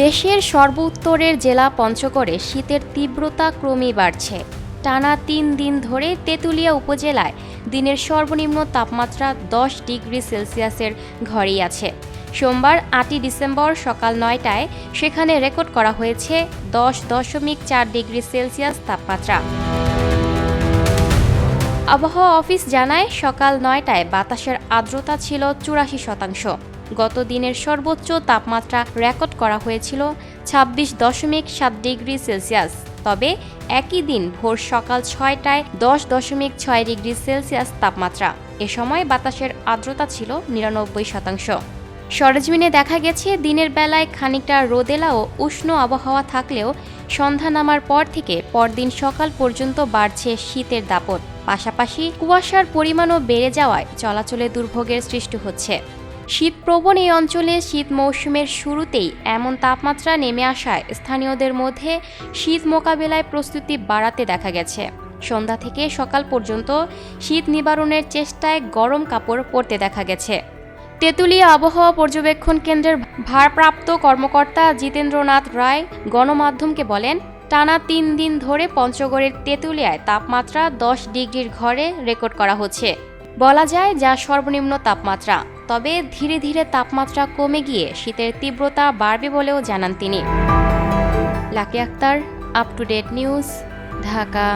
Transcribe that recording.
দেশের সর্বোত্তরের জেলা পঞ্চগড়ে শীতের তীব্রতা ক্রমেই বাড়ছে। টানা তিন দিন ধরে তেঁতুলিয়া উপজেলায় দিনের সর্বনিম্ন তাপমাত্রা দশ ডিগ্রি সেলসিয়াসের ঘরেই আছে। সোমবার আটই ডিসেম্বর সকাল নয়টায় সেখানে রেকর্ড করা হয়েছে দশ দশমিক চার ডিগ্রি সেলসিয়াস তাপমাত্রা। আবহাওয়া অফিস জানায়, সকাল নয়টায় বাতাসের আর্দ্রতা ছিল চুরাশি শতাংশ। গত দিনের সর্বোচ্চ তাপমাত্রা রেকর্ড করা হয়েছিল ছাব্বিশ দশমিক সাত ডিগ্রি সেলসিয়াস। তবে একই দিন ভোর সকাল ছয়টায় দশ দশমিক ছয় ডিগ্রি সেলসিয়াস তাপমাত্রা। এ সময় বাতাসের আর্দ্রতা ছিল নিরানব্বই শতাংশ। সরেজমিনে দেখা গেছে, দিনের বেলায় খানিকটা রোদেলা ও উষ্ণ আবহাওয়া থাকলেও সন্ধ্যা নামার পর থেকে পরদিন সকাল পর্যন্ত বাড়ছে শীতের দাপট। পাশাপাশি কুয়াশার পরিমাণও বেড়ে যাওয়ায় চলাচলে দুর্ভোগের সৃষ্টি হচ্ছে। শীতপ্রবণ এই অঞ্চলে শীত মৌসুমের শুরুতেই এমন তাপমাত্রা নেমে আসায় স্থানীয়দের মধ্যে শীত মোকাবেলায় প্রস্তুতি বাড়াতে দেখা গেছে। সন্ধ্যা থেকে সকাল পর্যন্ত শীত নিবারণের চেষ্টায় গরম কাপড় পরতে দেখা গেছে। তেঁতুলিয়া আবহাওয়া পর্যবেক্ষণ কেন্দ্রের ভারপ্রাপ্ত কর্মকর্তা জিতেন্দ্রনাথ রায় গণমাধ্যমকে বলেন টানা তিন দিন ধরে পঞ্চগড়ের তেঁতুলিয়ায় তাপমাত্রা দশ ডিগ্রির ঘরে রেকর্ড করা হচ্ছে। বলা যায় যা সর্বনিম্ন তাপমাত্রা, তবে ধীরে ধীরে তাপমাত্রা কমে গিয়ে শীতের তীব্রতা বাড়বে বলেও জানান তিনি। Lucky Akter up to date news Dhaka.